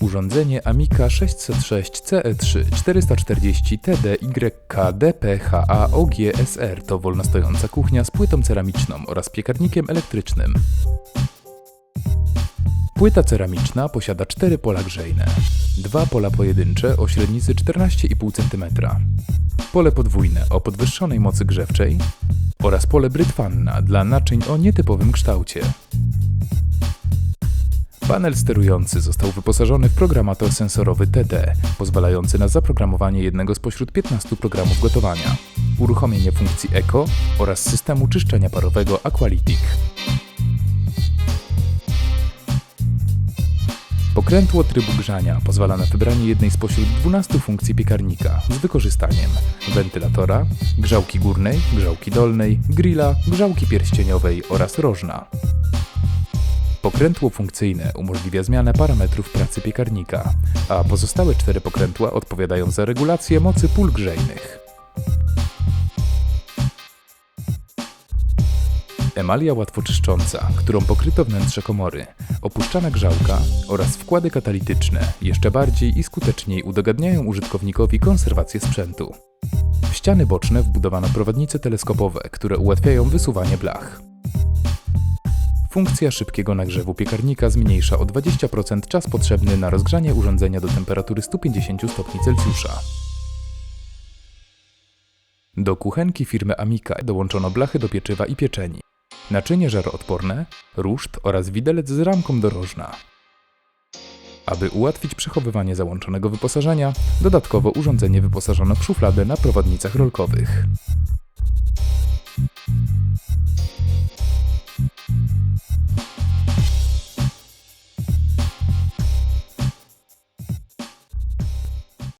Urządzenie Amica 606 CE3 440 TDYK DPHA OGSR to wolnostojąca kuchnia z płytą ceramiczną oraz piekarnikiem elektrycznym. Płyta ceramiczna posiada cztery pola grzejne. Dwa pola pojedyncze o średnicy 14,5 cm. Pole podwójne o podwyższonej mocy grzewczej oraz pole brytwanna dla naczyń o nietypowym kształcie. Panel sterujący został wyposażony w programator sensorowy TD, pozwalający na zaprogramowanie jednego spośród 15 programów gotowania, uruchomienie funkcji Eco oraz systemu czyszczenia parowego Aqualitic. Pokrętło trybu grzania pozwala na wybranie jednej spośród 12 funkcji piekarnika z wykorzystaniem wentylatora, grzałki górnej, grzałki dolnej, grilla, grzałki pierścieniowej oraz rożna. Pokrętło funkcyjne umożliwia zmianę parametrów pracy piekarnika, a pozostałe cztery pokrętła odpowiadają za regulację mocy pól grzejnych. Emalia łatwoczyszcząca, którą pokryto wnętrze komory, opuszczana grzałka oraz wkłady katalityczne jeszcze bardziej i skuteczniej udogadniają użytkownikowi konserwację sprzętu. W ściany boczne wbudowano prowadnice teleskopowe, które ułatwiają wysuwanie blach. Funkcja szybkiego nagrzewu piekarnika zmniejsza o 20% czas potrzebny na rozgrzanie urządzenia do temperatury 150 stopni Celsjusza. Do kuchenki firmy Amica dołączono blachy do pieczywa i pieczeni, naczynie żaroodporne, ruszt oraz widelec z ramką dorożna. Aby ułatwić przechowywanie załączonego wyposażenia, dodatkowo urządzenie wyposażono w szufladę na prowadnicach rolkowych.